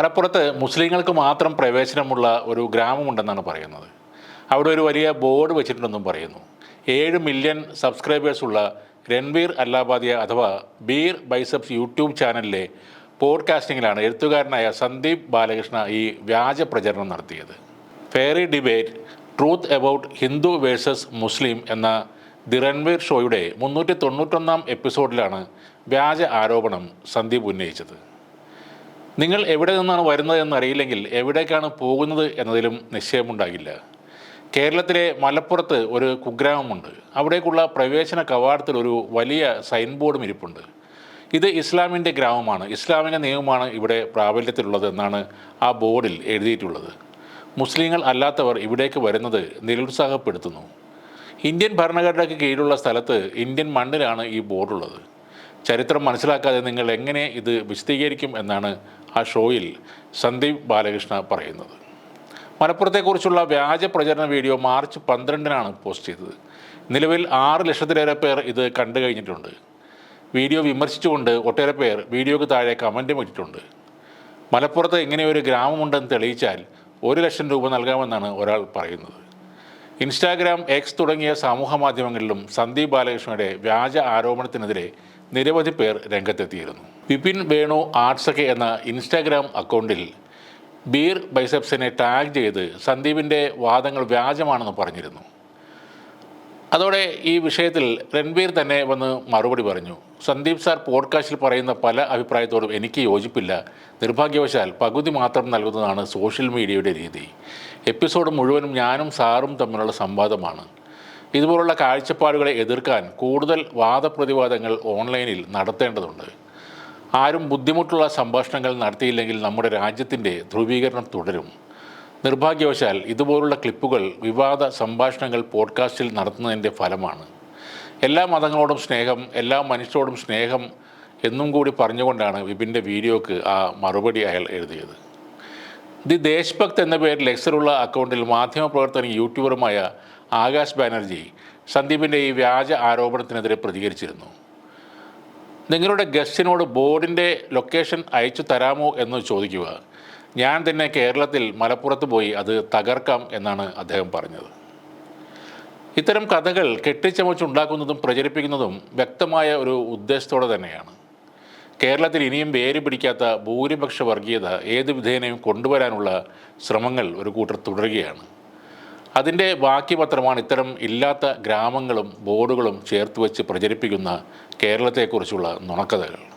മലപ്പുറത്ത് മുസ്ലിങ്ങൾക്ക് മാത്രം പ്രവേശനമുള്ള ഒരു ഗ്രാമമുണ്ടെന്നാണ് പറയുന്നത്. അവിടെ ഒരു വലിയ ബോർഡ് വെച്ചിട്ടുണ്ടെന്നും പറയുന്നു. ഏഴ് മില്യൺ സബ്സ്ക്രൈബേഴ്സുള്ള രൺവീർ അല്ലാബാദിയ അഥവാ ബീർ ബൈസപ്സ് യൂട്യൂബ് ചാനലിലെ പോഡ്കാസ്റ്റിങ്ങിലാണ് എഴുത്തുകാരനായ സന്ദീപ് ബാലകൃഷ്ണ ഈ വ്യാജ പ്രചരണം നടത്തിയത്. Fairy debate truth about Hindu versus Muslim എന്ന ദി റൺവീർ ഷോയുടെ മുന്നൂറ്റി തൊണ്ണൂറ്റൊന്നാം എപ്പിസോഡിലാണ് വ്യാജ ആരോപണം സന്ദീപ് ഉന്നയിച്ചത്. നിങ്ങൾ എവിടെ നിന്നാണ് വരുന്നത് എന്നറിയില്ലെങ്കിൽ എവിടേക്കാണ് പോകുന്നത് എന്നതിലും നിശ്ചയമുണ്ടാകില്ല. കേരളത്തിലെ മലപ്പുറത്ത് ഒരു കുഗ്രാമമുണ്ട്. അവിടേക്കുള്ള പ്രവേശന കവാടത്തിൽ ഒരു വലിയ സൈൻ ബോർഡും ഇരിപ്പുണ്ട്. ഇത് ഇസ്ലാമിന്റെ ഗ്രാമമാണ്. ഇസ്ലാമിന്റെ നിയമമാണ് ഇവിടെ പ്രാബല്യത്തിലുള്ളത് എന്നാണ് ആ ബോർഡിൽ എഴുതിയിട്ടുള്ളത്. മുസ്ലിങ്ങൾ അല്ലാത്തവർ ഇവിടേക്ക് വരുന്നത് നിരുത്സാഹപ്പെടുത്തുന്നു. ഇന്ത്യൻ ഭരണഘടനയ്ക്ക് കീഴിലുള്ള സ്ഥലത്ത് ഇന്ത്യൻ മണ്ണിലാണ് ഈ ബോർഡുള്ളത്. ചരിത്രം മനസ്സിലാക്കാതെ നിങ്ങൾ എങ്ങനെ ഇത് വിശദീകരിക്കും എന്നാണ് ആ ഷോയിൽ സന്ദീപ് ബാലകൃഷ്ണ പറയുന്നത്. മലപ്പുറത്തെക്കുറിച്ചുള്ള വ്യാജ പ്രചരണ വീഡിയോ മാർച്ച് പന്ത്രണ്ടിനാണ് പോസ്റ്റ് ചെയ്തത്. നിലവിൽ ആറ് ലക്ഷത്തിലേറെ പേർ ഇത് കണ്ടു കഴിഞ്ഞിട്ടുണ്ട്. വീഡിയോ വിമർശിച്ചുകൊണ്ട് ഒട്ടേറെ പേർ വീഡിയോക്ക് താഴെ കമന്റും ഇട്ടിട്ടുണ്ട്. മലപ്പുറത്ത് ഇങ്ങനെയൊരു ഗ്രാമമുണ്ടെന്ന് തെളിയിച്ചാൽ ഒരു ലക്ഷം രൂപ നൽകാമെന്നാണ് ഒരാൾ പറയുന്നത്. ഇൻസ്റ്റാഗ്രാം എക്സ് തുടങ്ങിയ സമൂഹ മാധ്യമങ്ങളിലും സന്ദീപ് ബാലകൃഷ്ണയുടെ വ്യാജ ആരോപണത്തിനെതിരെ നിരവധി പേർ രംഗത്തെത്തിയിരുന്നു. വിപിൻ വേണു ആർട്സക്കെ എന്ന ഇൻസ്റ്റാഗ്രാം അക്കൗണ്ടിൽ ബീർ ബൈസെപ്സിനെ ടാഗ് ചെയ്ത് സന്ദീപിന്റെ വാദങ്ങൾ വ്യാജമാണെന്ന് പറഞ്ഞിരുന്നു. അതോടെ ഈ വിഷയത്തിൽ രൺബീർ തന്നെ വന്ന് മറുപടി പറഞ്ഞു. സന്ദീപ് സാർ പോഡ്കാസ്റ്റിൽ പറയുന്ന പല അഭിപ്രായത്തോടും എനിക്ക് യോജിപ്പില്ല. നിർഭാഗ്യവശാൽ പകുതി മാത്രം നൽകുന്നതാണ് സോഷ്യൽ മീഡിയയുടെ രീതി. എപ്പിസോഡ് മുഴുവനും ഞാനും സാറും തമ്മിലുള്ള സംവാദമാണ്. ഇതുപോലുള്ള കാഴ്ചപ്പാടുകളെ എതിർക്കാൻ കൂടുതൽ വാദപ്രതിവാദങ്ങൾ ഓൺലൈനിൽ നടത്തേണ്ടതുണ്ട്. ആരും ബുദ്ധിമുട്ടുള്ള സംഭാഷണങ്ങൾ നടത്തിയില്ലെങ്കിൽ നമ്മുടെ രാജ്യത്തിന്റെ ധ്രുവീകരണം തുടരും. നിർഭാഗ്യവശാൽ ഇതുപോലുള്ള ക്ലിപ്പുകൾ വിവാദ സംഭാഷണങ്ങൾ പോഡ്കാസ്റ്റിൽ നടത്തുന്നതിന്റെ ഫലമാണ്. എല്ലാ മതങ്ങളോടും സ്നേഹം എല്ലാ മനുഷ്യരോടും സ്നേഹം എന്നും കൂടി പറഞ്ഞുകൊണ്ടാണ് വിപിന്റെ വീഡിയോക്ക് ആ മറുപടി അയാൾ എഴുതിയത്. ദി ദേശഭക്ത് എന്ന പേരിൽ ലെക്സറുള്ള അക്കൗണ്ടിൽ മാധ്യമപ്രവർത്തകനും യൂട്യൂബറുമായ ആകാശ് ബാനർജി സന്ദീപിന്റെ ഈ വ്യാജ ആരോപണത്തിനെതിരെ പ്രതികരിച്ചിരുന്നു. നിങ്ങളുടെ ഗസ്റ്റിനോട് ബോർഡിന്റെ ലൊക്കേഷൻ അയച്ചു തരാമോ എന്ന് ചോദിക്കുക. ഞാൻ തന്നെ കേരളത്തിൽ മലപ്പുറത്ത് പോയി അത് തകർക്കാം എന്നാണ് അദ്ദേഹം പറഞ്ഞത്. ഇത്തരം കഥകൾ കെട്ടിച്ചമച്ചുണ്ടാക്കുന്നതും പ്രചരിപ്പിക്കുന്നതും വ്യക്തമായ ഒരു ഉദ്ദേശത്തോടെ തന്നെയാണ്. കേരളത്തിൽ ഇനിയും വേര് പിടിക്കാത്ത ഭൂരിപക്ഷ വർഗീയത ഏത് വിധേനയും കൊണ്ടുവരാനുള്ള ശ്രമങ്ങൾ ഒരു കൂട്ടർ തുടരുകയാണ്. അതിന്റെ ബാക്കി പത്രമാണ് ഇത്തരം ഇല്ലാത്ത ഗ്രാമങ്ങളും ബോർഡുകളും ചേർത്ത് വെച്ച് പ്രചരിപ്പിക്കുന്ന കേരളത്തെക്കുറിച്ചുള്ള നുണക്കഥകൾ.